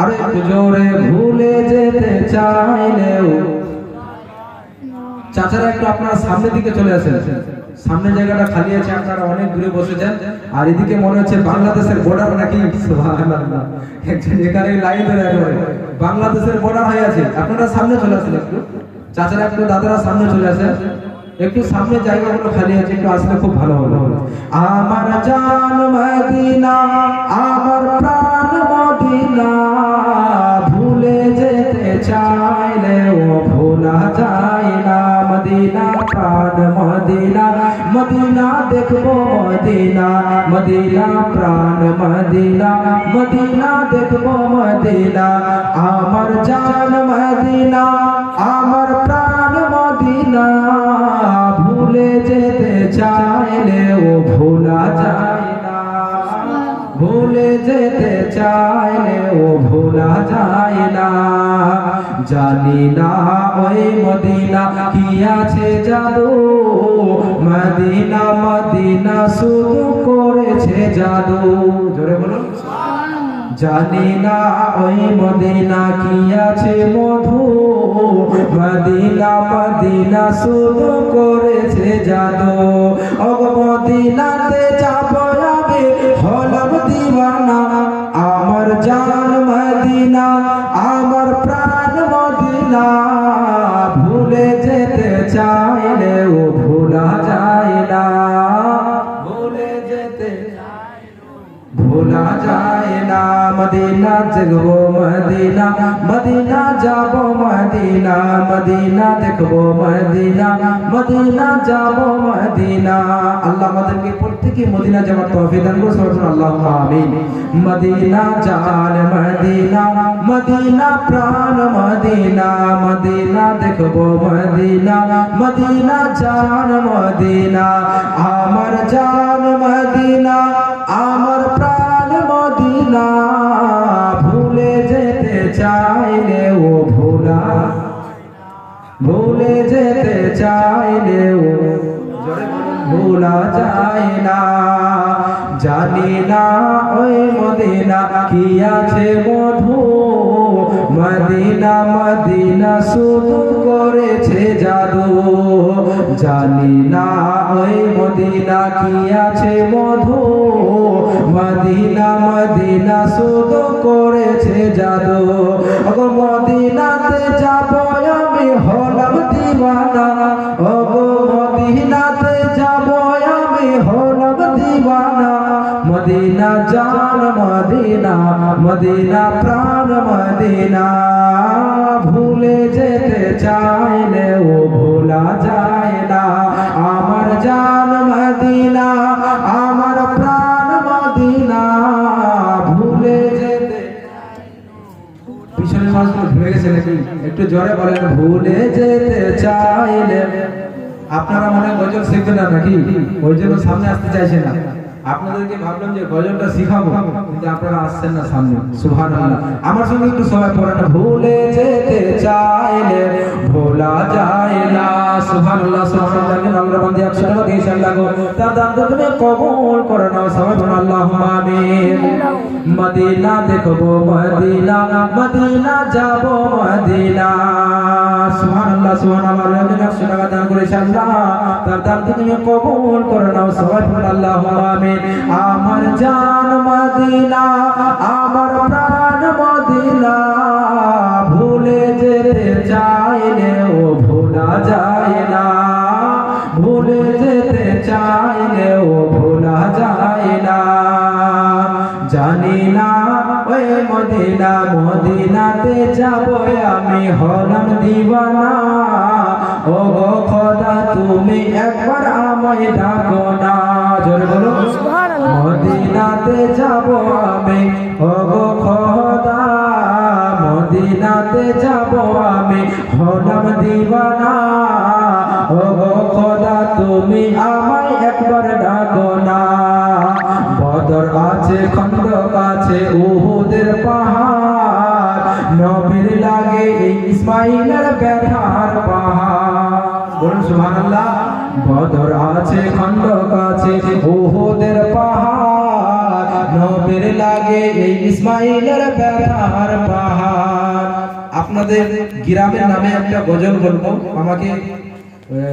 আরে জোরে ভুলে যেতে চাইলেও। চাচারা একটু আপনারা সামনের দিকে চলে আসেন। সামনে জায়গাটা খালি আছে, আপনারা অনেক দূরে বসেছেন আর এদিকে মনে হচ্ছে বাংলাদেশের বর্ডার নাকি। এখানে লাইন ধরে একেবারে। বাংলাদেশের বর্ডার হয়ে আছে। আপনারা সামনে চলে আসেন একটু। চাচারা একটু, দাদারা সামনে চলে আসেন। একটু সামনে জায়গাগুলো খালি আছে, একটু আসলে খুব ভালো হবে। আমার জান মদিনা, আমার প্রাণ মদিনা, ভুলে যেতে চাইলেও ভোলা যায় না মদিনা, প্রাণ মদিনা। মদিনা দেখব মদিনা মদিনা, প্রাণ মদিনা। মদিনা দেখব মদিনা, আমার জান মদিনা। চাইলেও ভোলা যায় না। ভুলে যেতে চাইলে ও ভোলা যায় না। জানি না ওই মদিনা কি আছে জাদু। মদিনা মদিনা শুধু করেছে জাদু। জোরে বলুন। জানি না ওই মদিনা কি আছে মধু। মদিনা মদিনা শুধু করেছে জাদু। ও মদিনাতে যাব আমি, হলাম দিওয়ানা। আমার জান মদিনা, আমার প্রাণ মদিনা। ভোলা যায় না মদিনা দেখব মদিনা মদিনা যাব মদিনা মদিনা দেখব মদিনা মদিনা যাব মদিনা আল্লাহ আমাদেরকে প্রত্যেকে মদিনা যাওয়ার তৌফিক দান করুন সবাই আল্লাহ আমিন মদিনা জান মদিনা মদিনা প্রাণ মদিনা মদিনা দেখব মদিনা মদিনা জান মদিনা আমার জান মদিনা আমার প্রাণ মদিনা ভুলে যেতে চাইলে ও ভোলা। ভুলে যেতে চাইলেও ভোলা যায় না। জানি না ওই মদিনা কি আছে মধু। মদিনা মদিনা শুধু করেছে জাদু। জানি না ওই মদিনা কি আছে মধু। মদিনা মদিনা শুধু করেছে জাদু। মদিনাতে যাব আমি, হলাম দিওয়ানা। ওগো মদিনা জান মদিনা মদিনা প্রাণ মদিনা। ভুলে যেতে চাইলে ও ভোলা যায় না। আমার জান মদিনা আমার প্রাণ মদিনা ভুলে যেতে পিছনের মাছগুলো ভুলে গেছে নাকি? একটু জোরে বলেন ভুলে যেতে চাইলে আপনারা মনে গজল শিখবেন না নাকি? ওই জন্য সামনে আসতে চাইছেন না। আপনাদেরকে ভাবলাম যে গজলটা শিখাবো, কিন্তু আপনারা আসছেন না সামনে। সুবহানাল্লাহ। আমার সঙ্গে একটু সবাই পড়েন ভুলে যেতে চাইলে, ভোলা যায় না। সুবহানাল্লাহ সুবহানাল্লাহ। আমরা বন্ধু একশো টাকা দিয়ে লাগো। তার দান তো তুমি কবুল করে নাও। সবাই বলুন, আল্লাহুম্মা আমিন। মদিনা দেখব, মদিনা মদিনা যাব, মদিনা। সুবহানাল্লাহ সুবহানাল্লাহ। আমি একশো টাকা দান করেছি, আল্লাহ। তার দান তুমি কবুল করে নাও। সবাই বলুন, আল্লাহুম্মা আমিন। আমার জান মদিনা, আমার প্রাণ মদিনা। ভুলে যেতে চাইলেও ভোলা যায় না। ভুলে যেতে চাইলেও ভোলা যায় না। জানি না, ওই মদিনা, মদিনাতে যাব আমি হলাম গো খোদা তুমি একবার আমায় ডাকো না। জোরে বলো। মদিনাতে যাব আমি। ও গো খোদা মদিনাতে যাব আমি। হলাম দিওয়ানা। ও গো খোদা তুমি আমায় একবার ডাকো না। বদর আছে খন্দক আছে উহুদের পাহাড়। নবীর লাগে ইসমাইলের ব্যথার পাহাড়। বলুন সুবহানাল্লাহ। বদর আছে খন্দক আছে উহুদের পাহাড়। নবের লাগে এই ইসমাইলের ব্যথার পাহাড়। আপনাদের গ্রামের নামে একটা গজল বলব। আমাকে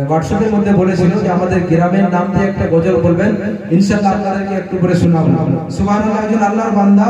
হোয়াটসঅ্যাপের মধ্যে বলেছিল যে আমাদের গ্রামের নাম দিয়ে একটা গজল বলবেন। ইনশাআল্লাহ আপনাদেরকে একটু করে শোনাবো। সুবহানাল্লাহ একজন আল্লাহর বান্দা।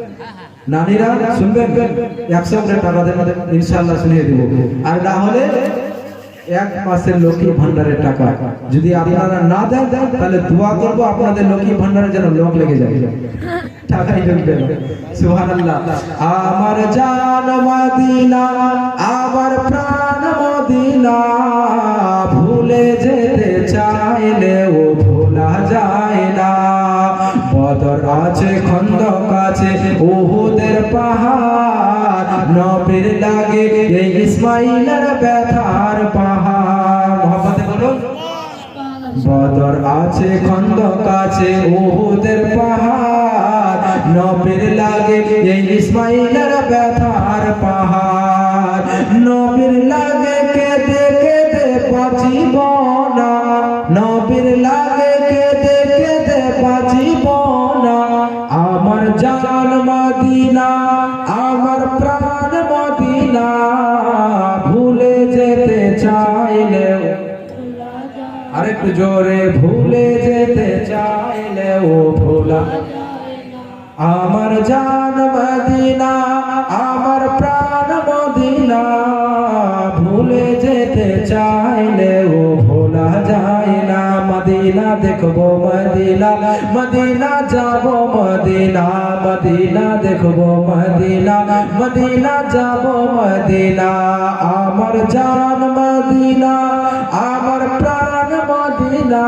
নানিরা শুনবেন? একশো করে টাকা দেন ইনশাল্লাহ শুনিয়ে দিব। আর না হলে এক মাসের লক্ষ্মী ভান্ডারের টাকা। যদি আপনারা না দেন, তাহলে দোয়া করব আপনাদের লক্ষ্মী ভান্ডারে যেন লোক লেগে সুবহানাল্লাহ। আমার জান মদিনা, আমার প্রাণ মদিনা। পাহাড়, নবীর লাগে এই ইসমাইলের ব্যথার পাহাড়। মোহাম্মদে বলুন, বদর আছে খন্দক আছে ওহুদের পাহাড়। নবীর লাগে এই ইসমাইলের ব্যথার পাহাড়। নবীর লাগে কেঁদে কেঁদে বাঁচিব জান মদিনা, আমার প্রাণ মদিনা। ভুলে যেতে চাইলে ও ভোলা যায় না। মদিনা দেখব মদিনা মদিনা যাব মদিনা মদিনা দেখব মদিনা মদিনা যাব মদিনা। আমার জান মদিনা, আমার প্রাণ মদিনা।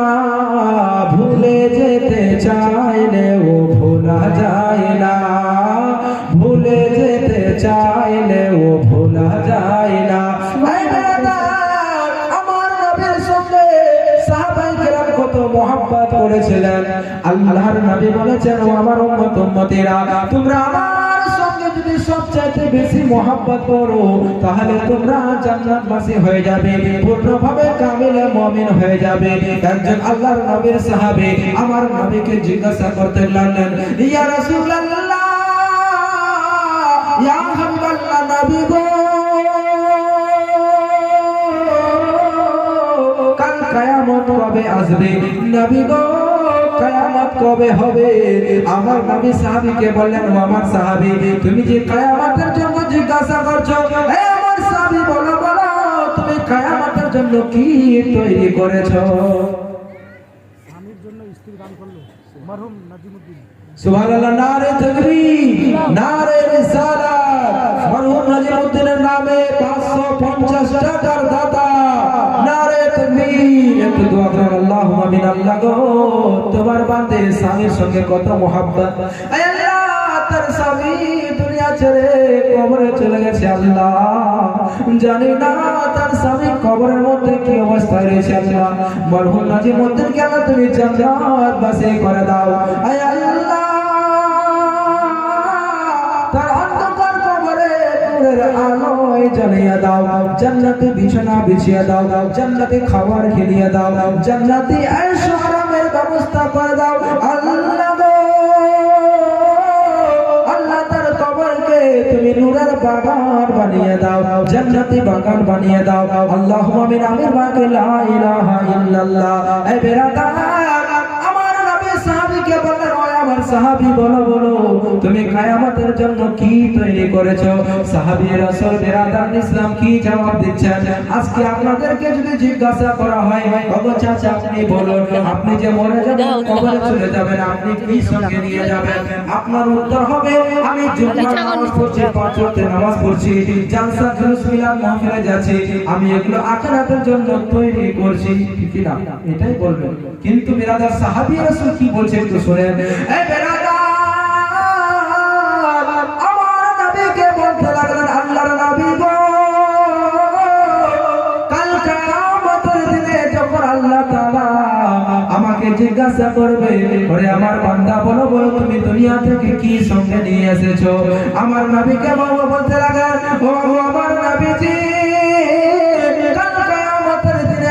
ভুলে যেতে চাইলে ও ভোলা যায় না। ভুলে যেতে ভোলা যায় না। করেছিলেন। আল্লাহর নবী বলেছেন, ও আমার উম্মত, উম্মতিরা, তোমরা আমার সঙ্গে যদি বেশি মহব্বত করো, তাহলে তোমরা জান্নাতবাসী হয়ে যাবে, পূর্ণভাবে কামিলে মুমিন হয়ে যাবে। একজন আল্লাহর নবীর সাহাবী আমার নবীকে জিজ্ঞাসা করতে লাগলেন, ইয়া রাসূলুল্লাহ ইয়া কাল কায়ামত কবে আসবে নবী গো? কায়ামত কবে হবে? আমার নবী সাহাবীকে বললেন, ও আমার তুমি যে কায়ামতের জন্য জিজ্ঞাসা করছ, হে আমার সাহাবী, বলো বলো, তুমি কায়ামতের জন্য কি তৈরি করেছ? স্বামীর জন্য স্ত্রী দান করল, মরহুম নাজিমুদ্দিন। সুবহানাল্লাহ, নারে তাকবীর, নারে রিসালাত। মরহুম নাজিমউদ্দিনের নামে 550 টাকার দাতা। নারে তাকবীর। একটু দোয়া করেন, আল্লাহুম্মা আল্লাহ গো, তোমার বান্দে স্বামীর সঙ্গে কত মোহাব্বত। তার স্বামী দুনিয়া ছেড়ে কবরে চলে গেছে, আল্লাহ। জানি না তার স্বামী কবরের মধ্যে কি অবস্থায় রয়েছে, আল্লাহ। মরহুম নাজিমউদ্দিনকে তুমি জান্নাত বাসী করে দাও। আয় আল্লাহ নূরের আলোয় জ্বালিয়ে দাও। জান্নাতে বিছানা বিছিয়ে দাও। দাও জান্নাতে খাবার খেলিয়ে দাও। জান্নাতে আয়েশ আরামের ব্যবস্থা করে দাও। আল্লাহ আল্লাহ তুমি নূরের বাগান বানিয়ে দাও। জান্নাতি বাগান বানিয়ে দাও। আল্লাহুম্মা আমিন আমির বাকে লা ইলাহা ইল্লাল্লাহ। এ বেরাদার আমার সাহাবী বলো বলো তুমি কিয়ামতের জন্য কি তৈরি করেছ? সাহাবী রাসূল বেরাদার ইসলাম কি জবাব দিচ্ছেন? আজকে আপনাদেরকে যদি জিজ্ঞাসা করা হয় ওগো চাচা আপনি বলুন আপনি যে মরে যাবেন কবরে চলে যাবেন আপনি কি সঙ্গে নিয়ে যাবেন? আপনার উত্তর হবে আমি জুম্মার নামাজ পড়ছি পাঁচ ওয়াক্ত নামাজ পড়ছি জালসা জুলুস মিলাদ মাহফিলে যাচ্ছি আমি এগুলো আখিরাতের জন্য তৈরি করছি। কি না এটাই বলবেন। কিন্তু বিরাদার সাহাবি রাসূল কি বলছে একটু শুনেন। আমাকে জিজ্ঞাসা করবে, ওরে আমার বান্দা, বলো বলো, তুমি দুনিয়া থেকে কি সঙ্গে নিয়ে এসেছ? আমার নবীকে বাবা বলতে লাগলেন, ও আমার নবীজি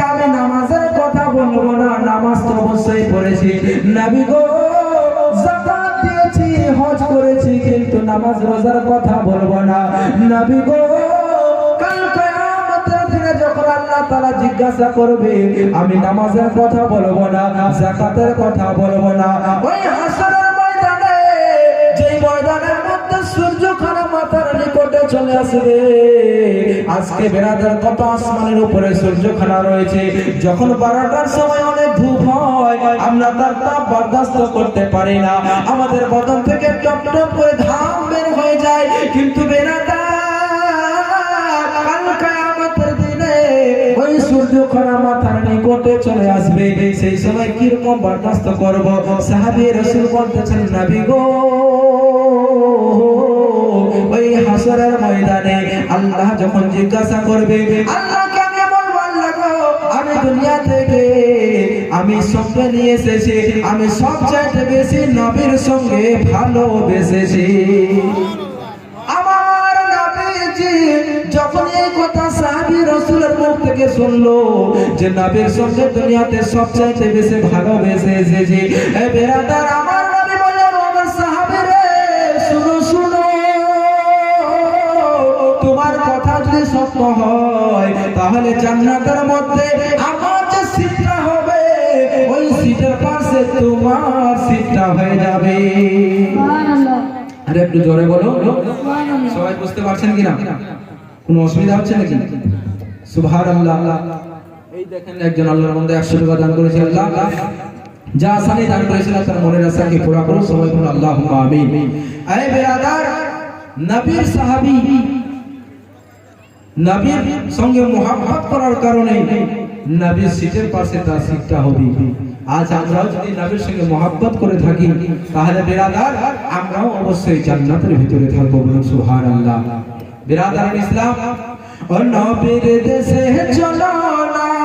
আমি নামাজের কথা বলব না, নামাজ তো অবশ্যই পড়েছি। নবী গো নামাজ, রোজার কথা বলব না। নাবি গো তাআলা জিজ্ঞাসা করবে, আমি নামাজের কথা বলব না জাকাতের কথা বলব না, ওই চলে আসবে। আজকে বেড়াদের কত আসমানের উপরে সূর্য খানা রয়েছে। যখন বারোটার সময় অনেক ধূপ হয়, আমরা তার তাপ বরদাস্ত করতে পারি না। আমাদের বদন থেকে টপ টপ করে ঘাম বের হয়ে যায়। কিন্তু বেড়াটা কাল কিয়ামতের ওই চলে আসবে। সেই সময় কীরকম বরদাস্ত করব? গো হাসরের ময়দানে আল্লাহ যখন জিজ্ঞাসা করবে আমি দুনিয়া থেকে আমি সঙ্গে নিয়ে এসেছি, আমি সবচাইতে বেশি নবীর সঙ্গে ভালোবেসেছি। আমার নবীজি যখন এই কথা সাহাবী রাসূলের মুখ থেকে শুনলো যে নবীর সঙ্গে দুনিয়াতে সবচাইতে বেশি ভালোবেসে এসেছে এ বেরাদার সত্য হয় তাহলে জান্নাতের মধ্যে আমার যে সিটটা হবে ওই সিটের পাশে তোমার সিটটা হয়ে যাবে। আরে একটু জোরে বলো। সবাই বুঝতে পারছেন কিনা কোনো অসুবিধা হচ্ছে নাকি? সুভার আল্লাহ এই দেখেন একজন আল্লাহর মধ্যে একশো টাকা দান করেছে আল্লাহ। যা আসানি দান করেছিল তার মনের আশাকে পুরা করো সবাই বলুন আল্লাহ আমিন। আয় বেরাদার নবীর সাহাবী নবীর সঙ্গে মোহাম্মত করার কারণে নবীর সিটের পাশে তার সিটটা হবে। আজ আমরাও যদি নবীর সঙ্গে মোহাম্মত করে থাকি, তাহলে বেরাদার, আমরাও অবশ্যই জান্নাতের ভিতরে থাকব বলুন সুবহানাল্লাহ। বেরাদার ইসলাম, ও নবীর দেশে চলো না।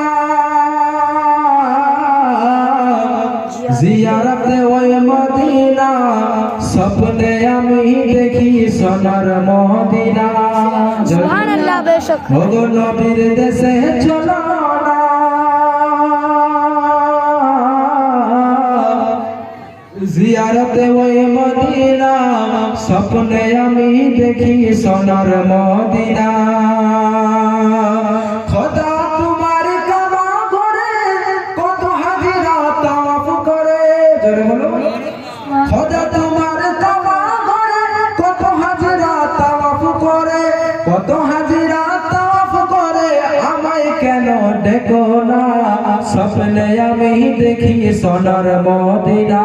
জিয়ারতে ওই মদিনা স্বপ্নে আমি দেখি সোনার মদিনা। সুবহান আল্লাহ বেশক ওগো নবীর দেশে চলো না। জিয়ারতে ওই মদিনা স্বপ্নে আমি দেখি সোনার মদিনা। জোরে বলো। খোদা তোমার কাবা করে, কত হাজিরা তাওয়াফ করে, কত হাজিরা তাওয়াফ করে, আমায় কেন ডেকো না? স্বপ্নে আমি দেখি সোনার মদিনা।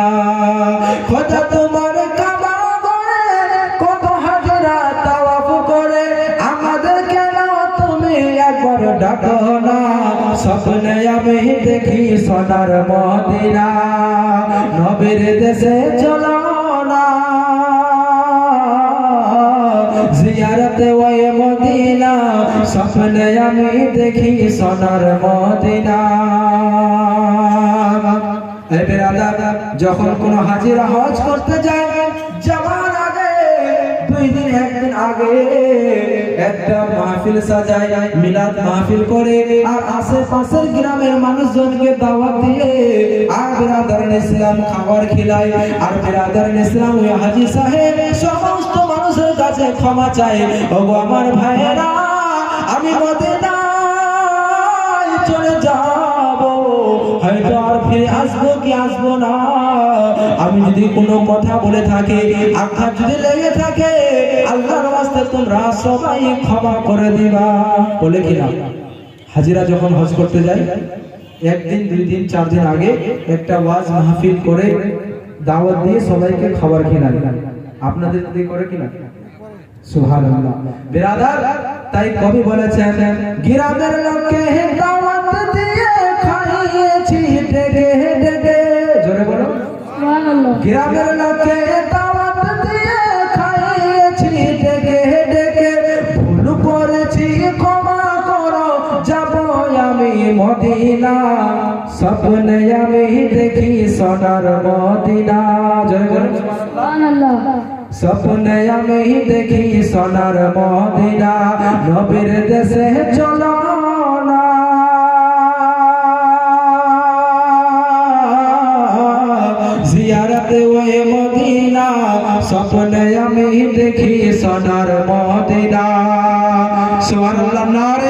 স্বপ্নে আমি দেখি সোনার মদিনা। নবীর দেশে চলো না। মদিনা, স্বপ্নে আমি দেখি সোনার মদিনা। যখন কোন হাজিরা হজ করতে যায় দুই দিন একদিন আগে একটা মাহফিল সাজায়, মিলাদ মাহফিল করে। আর আশেপাশের গ্রামের মানুষজনকে দাওয়াত দিয়ে আর বিরাদার ইসলাম খাবার খিলায়, আর বিরাদার ইসলাম ওই হাজি সাহেব সমস্ত মানুষের কাছে ক্ষমা চায়। আমার ভাইয়েরা, আমি কি আসব না। আমি যদি কোনো কথা বলে থাকি, আঘাত যদি লেগে থাকে, আল্লাহর রাস্তায় তোমরা সবাই ক্ষমা করে দিবা। বলে কিনা হাজিরা যখন হজ করতে যায়, একদিন, দুই দিন, চার দিন আগে একটা ওয়াজ মাহফিল করে দাওয়াত দিয়ে সবাইকে খাবার খেলান আপনাদের দিয়ে করে কিনা সুবহানাল্লাহ। বিরাদার, তাই কবি বলেছেন গ্রামের লোককে দাওয়াত দিয়ে গ্রামের লোককে দাওয়াত দিয়ে খাইয়েছি ডেকে ডেকে। ভুল করেছি ক্ষমা করো যাব আমি মদিনা। স্বপ্নে আমি দেখি সোনার মদিনা। জয় স্বপ্নে আমি দেখি সোনার মদিনা। নবীর দেশে চলো স্বপ্নে আমি দেখি সোনার মদিনা। সোনার